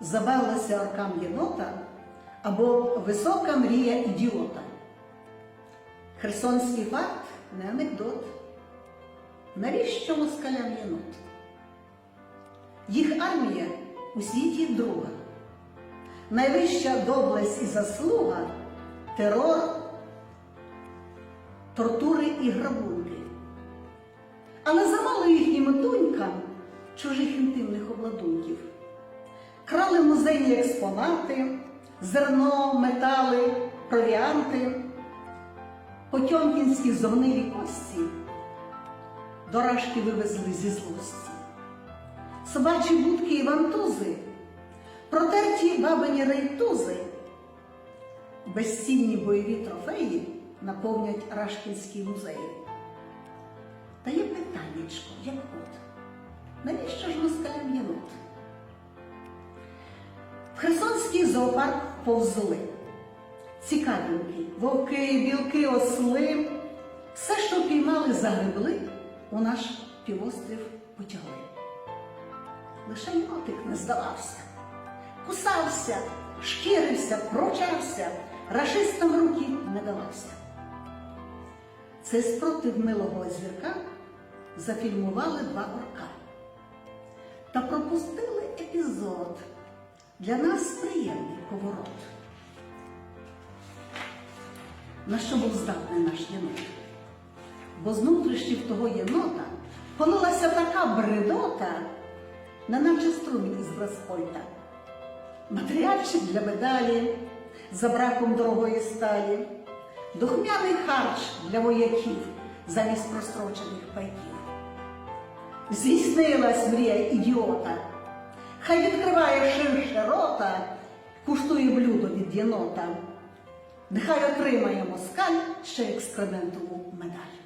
забавилася оркам єнота або висока мрія ідіота. Херсонський факт не анекдот. Навіщо москалям єнот? Їх армія у світі друга. Найвища доблесть і заслуга терор, тортури і грабунки. Але замало їхнім донькам чужих інтимних обладунків. Крали музейні експонати, зерно, метали, провіанти, потьомкінські зогнилі кості, дорожки вивезли зі злості, собачі будки і вантузи, протерті бабині рейтузи, безцінні бойові трофеї наповнять Рашкінські музеї. Та є питаннячко, як от, навіщо ж москалям єнот? В Херсонський зоопарк повзли. Цікавинки, вовки, білки, осли, все, що піймали, загребли, у наш півострів потягли. Лише єнотик не здавався, кусався, шкірився, прочався, рашистам руки не давався. Це спротив милого звірка зафільмували два орка та пропустили епізод. Для нас приємний поворот. На що був здатний наш єнот? Бо з внутрішніх того єнота полилася така бредота, неначе струмінь із Браспойта. Матеріальчик для медалі, за браком дорогої сталі, духмяний харч для вояків замість прострочених пайків. Здійснилась мрія ідіота. Хай відкриває ширше рота, куштує блюдо від єнота. Нехай отримає москаль ще екскрементову медаль.